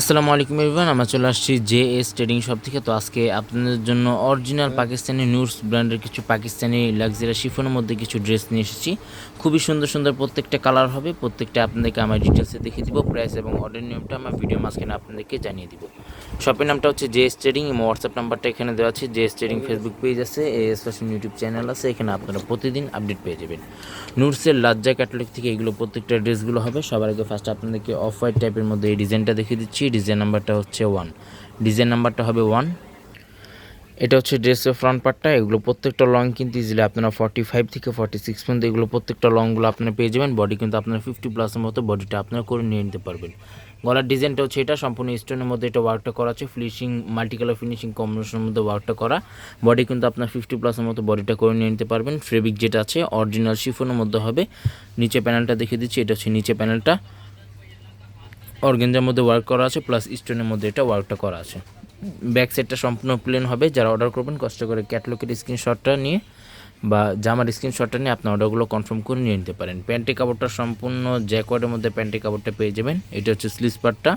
আসসালামু আলাইকুম এভরিওয়ান আমরা চলে আসছি জে এস ট্রেডিং শপ থেকে। তো আজকে আপনাদের জন্য অরিজিনাল পাকিস্তানি নিউজ ব্র্যান্ডের কিছু পাকিস্তানি লাক্সারি শিফনের মধ্যে কিছু ড্রেস নিয়ে এসেছি। খুবই সুন্দর সুন্দর প্রত্যেকটা কালার হবে প্রত্যেকটা আপনাদেরকে আমার ডিটেলসে দেখিয়ে দিব প্রাইস এবং অর্ডার নিয়মটা আমার ভিডিও মাঝখানে আপনাদেরকে জানিয়ে দিব। শপের নামটা হচ্ছে জে এস ট্রেডিং এবং হোয়াটসঅ্যাপ নাম্বারটা এখানে দেওয়া আছে। J S trading Facebook page আছে এস ফ্যাশন ইউটিউব চ্যানেল আছে, এখানে আপনারা প্রতিদিন আপডেট পেয়ে যাবেন। নুরসের লাজ্জা ক্যাটালগ থেকে এগুলো প্রত্যেকটা ড্রেসগুলো হবে। সবার আগে ফার্স্ট আপনাদেরকে অফ হোয়াইট টাইপের মধ্যে এই ডিজাইনটা দেখিয়ে দিচ্ছি। ডিজাইন নাম্বারটা হচ্ছে ওয়ান ডিজাইন নাম্বারটা হবে ওয়ান এটা হচ্ছে ড্রেসের ফ্রন্ট পার্টটা এগুলো প্রত্যেকটা লং কিন্তু ইজিলি আপনারা ফর্টি ফাইভ থেকে ফর্টি সিক্স পর্যন্ত এগুলো প্রত্যেকটা লংগুলো আপনারা পেয়ে যাবেন। বডি কিন্তু আপনারা ফিফটি প্লাসের মতো বডিটা আপনারা করে নিয়ে নিতে পারবেন। গলার ডিজাইনটা হচ্ছে এটা, সম্পূর্ণ স্টোনের মধ্যে এটা ওয়ার্কটা করা আছে ফিনিশিং মাল্টি কালার ফিনিশিং কম্বিনেশনের মধ্যে ওয়ার্কটা করা। বডি কিন্তু আপনার ফিফটি প্লাসের মতো বডিটা করে নিয়ে নিতে পারবেন। ফেব্রিক যেটা আছে অরিজিনাল শিফনের মধ্যে হবে। নিচে প্যানেলটা দেখিয়ে দিচ্ছি, এটা হচ্ছে নিচে প্যানেলটা অর্গেঞ্জার মধ্যে ওয়ার্ক করা আছে প্লাস স্টোনের মধ্যে এটা ওয়ার্কটা করা আছে। ব্যাক সাইডটা সম্পূর্ণ প্লেন হবে, যারা অর্ডার করবেন, কষ্ট করে ক্যাটলকের স্ক্রিনশটটা নিয়ে বা জামার স্ক্রিনশটটা নিয়ে আপনি অর্ডারগুলো কনফার্ম করে নিয়ে নিতে পারেন। প্যান্টি কাপড়টা সম্পূর্ণ জ্যাকওয়ার্ডের মধ্যে প্যান্টি কাপড়টা পেয়ে যাবেন, এটা হচ্ছে স্লিস পার্টটা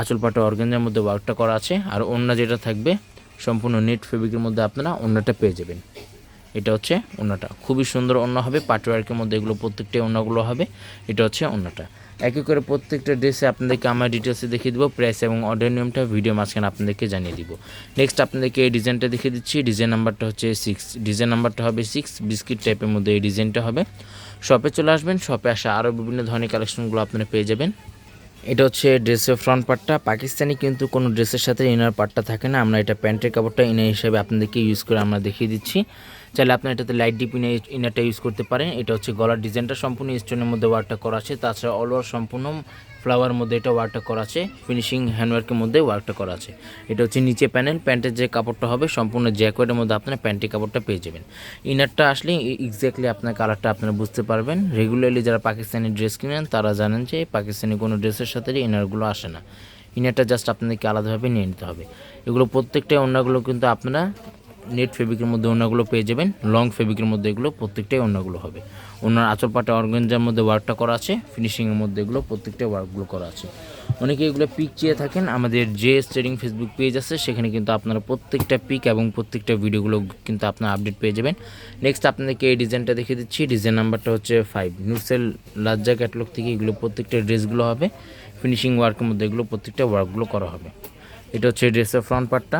আঁচল পাটটা অর্গেঞ্জার মধ্যে ওয়ার্কটা করা আছে, আর অন্য যেটা থাকবে, সম্পূর্ণ নেট ফেব্রিকের মধ্যে আপনারা অন্যটা পেয়ে যাবেন। এটা হচ্ছে অন্যটা খুবই সুন্দর অন্য হবে, পাটওয়ার্কের মধ্যে এগুলো প্রত্যেকটাই অন্যগুলো হবে, এটা হচ্ছে অন্যটা একই করে প্রত্যেকটা ড্রেসে আপনাদেরকে আমার ডিটেলসে দেখিয়ে দেবো প্রাইস এবং অর্ডার নিয়মটা ভিডিও মাঝখানে আপনাদেরকে জানিয়ে দিব। নেক্সট আপনাদেরকে এই ডিজাইনটা দেখিয়ে দিচ্ছি ডিজাইন নাম্বারটা হচ্ছে সিক্স ডিজাইন নাম্বারটা হবে সিক্স বিস্কিট টাইপের মধ্যে এই ডিজাইনটা হবে। শপে চলে আসবেন শপে আসা আরও বিভিন্ন ধরনের কালেকশনগুলো আপনারা পেয়ে যাবেন। এটা হচ্ছে ড্রেসের ফ্রন্ট পার্টটা পাকিস্তানি কিন্তু কোনো ড্রেসের সাথে ইনার পার্টটা থাকে না, আমরা এটা প্যান্টের কাপড়টা ইনার হিসেবে আপনাদেরকে ইউজ করে আমরা দেখিয়ে দিচ্ছি। চাইলে আপনার এটাতে লাইট ডিপ ইনার ইনারটা ইউজ করতে পারেন। এটা হচ্ছে গলার ডিজাইনটা সম্পূর্ণ স্টোনের মধ্যে ওয়ার্কটা করা আছে। তাছাড়া অল ওভার সম্পূর্ণ ফ্লাওয়ার মধ্যে এটা ওয়ার্কটা করা আছে। ফিনিশিং হ্যান্ডওয়ার্কের মধ্যে ওয়ার্কটা করা আছে। এটা হচ্ছে নিচে প্যানেল প্যান্টের যে কাপড়টা হবে, সম্পূর্ণ জ্যাকওয়েটের মধ্যে আপনার প্যান্টের কাপড়টা পেয়ে যাবেন। ইনারটা আসলে এক্স্যাক্টলি আপনার কালারটা আপনারা বুঝতে পারবেন। রেগুলারলি যারা পাকিস্তানি ড্রেস কিনেন, তারা জানেন যে পাকিস্তানি কোনো ড্রেসের সাথে ইনারগুলো আসে না। ইনারটা জাস্ট আপনাদেরকে আলাদাভাবে নিয়ে নিতে হবে। এগুলো প্রত্যেকটাই অন্যগুলো কিন্তু আপনারা নেট ফেব্রিকের মধ্যে অন্যগুলো পেয়ে যাবেন, লং ফেব্রিকের মধ্যে এগুলো প্রত্যেকটাই অন্যগুলো হবে। ওনার আঁচল পাটা অর্গেঞ্জার মধ্যে ওয়ার্কটা করা আছে ফিনিশিংয়ের মধ্যে এগুলো প্রত্যেকটাই ওয়ার্কগুলো করা আছে। অনেকে এগুলো পিক চেয়ে থাকেন, আমাদের যে স্টেডিং ফেসবুক পেজ আছে, সেখানে কিন্তু আপনারা প্রত্যেকটা পিক এবং প্রত্যেকটা ভিডিওগুলো কিন্তু আপনারা আপডেট পেয়ে যাবেন। নেক্সট আপনাদেরকে এই ডিজাইনটা দেখে দিচ্ছি ডিজাইন নাম্বারটা হচ্ছে ফাইভ নিউসেল লাজ্জা ক্যাটলগ থেকে এগুলো প্রত্যেকটা ড্রেসগুলো হবে ফিনিশিং ওয়ার্কের মধ্যে এগুলো প্রত্যেকটা ওয়ার্কগুলো করা হবে। এটা হচ্ছে ড্রেসের ফ্রন্ট পার্টটা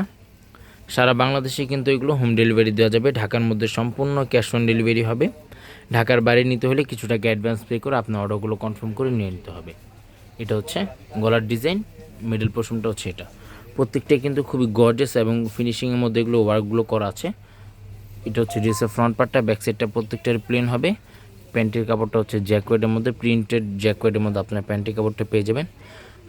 সারা বাংলাদেশে কিন্তু এগুলো হোম ডেলিভারি দেওয়া যাবে। ঢাকার মধ্যে সম্পূর্ণ ক্যাশ অন ডেলিভারি হবে। ঢাকার বাইরে নিতে হলে কিছু টাকা অ্যাডভান্স পে করে আপনার অর্ডারগুলো কনফার্ম করে নিয়ে নিতে হবে। এটা হচ্ছে গলার ডিজাইন মিডল পোর্শনটা হচ্ছে এটা। প্রত্যেকটাই কিন্তু খুবই গর্জেস এবং ফিনিশিংয়ের মধ্যে এগুলো ওয়ার্কগুলো করা আছে। এটা হচ্ছে ড্রেসের ফ্রন্ট পার্টটা ব্যাক সাইডটা প্রত্যেকটার প্লেন হবে। প্যান্টের কাপড়টা হচ্ছে জ্যাকওয়েটের মধ্যে প্রিন্টেড জ্যাকওয়েটের মধ্যে আপনার প্যান্টের কাপড়টা পেয়ে যাবেন।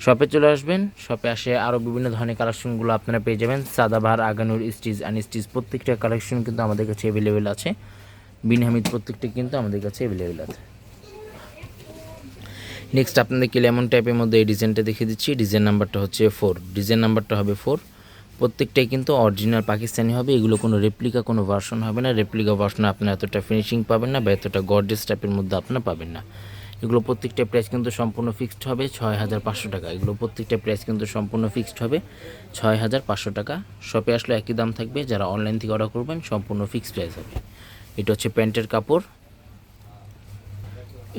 শপে চলে আসবেন। শপে আসে আরও বিভিন্ন ধরনের কালেকশনগুলো আপনারা পেয়ে যাবেন। Sadabahar, Aganoor, stitch and stitch প্রত্যেকটা কালেকশন কিন্তু আমাদের কাছে অ্যাভেলেবেল আছে। বিনহামিদ প্রত্যেকটা কিন্তু আমাদের কাছে অ্যাভেলেবেল আছে। নেক্সট আপনাদেরকে লেমন টাইপের মধ্যে এই ডিজাইনটা দেখিয়ে দিচ্ছি। ডিজাইন নাম্বারটা হচ্ছে ফোর ডিজাইন নাম্বারটা হবে ফোর প্রত্যেকটাই কিন্তু অরিজিনাল পাকিস্তানি হবে। এগুলো কোনো রেপ্লিকা কোনো ভার্সন হবে না। রেপ্লিকা ভার্সনে আপনার এতটা ফিনিশিং পাবেন না বা এতটা গর্জেস টাইপের মধ্যে আপনারা পাবেন না। এগুলো প্রত্যেকটা প্রাইস কিন্তু সম্পূর্ণ ফিক্সড হবে ছয় হাজার পাঁচশো টাকা। এগুলো প্রত্যেকটা প্রাইস কিন্তু সম্পূর্ণ ফিক্সড হবে ছয় হাজার পাঁচশো টাকা। শপে আসলে একই দাম থাকবে, যারা অনলাইন থেকে অর্ডার করবেন, সম্পূর্ণ ফিক্সড প্রাইস হবে। এটা হচ্ছে প্যান্টের কাপড়,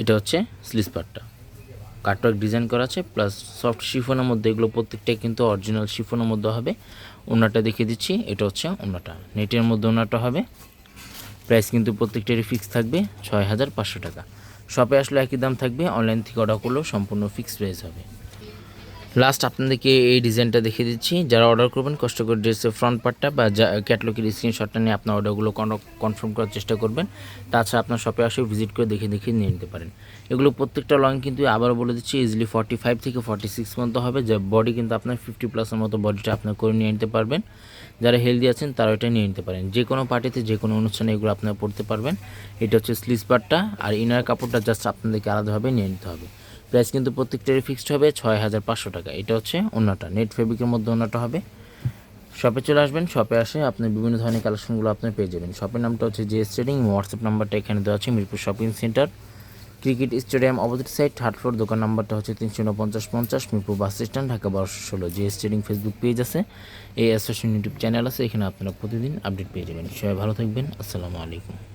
এটা হচ্ছে স্লিস পার্টটা কাটওয়ার্ক ডিজাইন করা আছে প্লাস সফট শিফনের মধ্যে এগুলো প্রত্যেকটাই কিন্তু অরিজিনাল শিফনের মধ্যে হবে। ওনাটা দেখিয়ে দিচ্ছি, এটা হচ্ছে ওনাটা নেটের মধ্যে ওনাটা হবে। প্রাইস কিন্তু প্রত্যেকটারই ফিক্স থাকবে ছয় হাজার পাঁচশো টাকা। শপে আসলে একই দাম থাকবে অনলাইন থেকে অর্ডার করলেও সম্পূর্ণ ফিক্সড প্রাইস হবে। লাস্ট আপনাদেরকে এই ডিজাইনটা দেখিয়ে দিচ্ছি। যারা অর্ডার করবেন, কষ্ট করে ড্রেসের ফ্রন্ট পার্টটা বা ক্যাটলগের স্ক্রিনশটটা নিয়ে আপনার অর্ডারগুলো কনফার্ম করার চেষ্টা করবেন। তাছাড়া আপনার শপে আসে ভিজিট করে দেখে দেখে নিয়ে নিতে পারেন। এগুলো প্রত্যেকটা লং কিন্তু আবারও বলে দিচ্ছি ইজিলি ফর্টি ফাইভ থেকে ফর্টি সিক্স মতো হবে। যে বডি কিন্তু আপনার ফিফটি প্লাসের মতো বডিটা আপনার করে নিয়ে নিতে পারবেন। যারা হেলদি আছেন, তারা এটা নিয়ে নিতে পারেন। যে কোনো পার্টিতে যে কোনো অনুষ্ঠানে এগুলো আপনারা পড়তে পারবেন। এটা হচ্ছে স্লিস পার্টটা আর ইনার কাপড়টা জাস্ট আপনাদেরকে আলাদাভাবে নিয়ে নিতে হবে। প্রাইস কিন্তু প্রত্যেকটারই ফিক্সড হবে ছয় হাজার পাঁচশো টাকা। এটা হচ্ছে অন্যটা নেট ফেব্রিকের মধ্যে অন্যটা হবে। শপে চলে আসবেন শপে আসে আপনি বিভিন্ন ধরনের কালেকশনগুলো আপনি পেয়ে যাবেন। শপের নামটা হচ্ছে জিএস ট্রেডিং হোয়াটসঅ্যাপ নাম্বারটা এখানে দেওয়া আছে, Mirpur shopping centre cricket stadium opposite side third floor দোকান নাম্বারটা হচ্ছে তিনশো উনপঞ্চাশ পঞ্চাশ, মিরপুর বাস স্ট্যান্ড, ঢাকা বারোশো ষোলো। যে স্টেডিং ফেসবুক পেজ আছে। এই অ্যাসোসিয়েশন ইউটিউব চ্যানেল আছে, এখানে আপনারা প্রতিদিন আপডেট পেয়ে যাবেন। সবাই ভালো থাকবেন। আসসালামু আলাইকুম।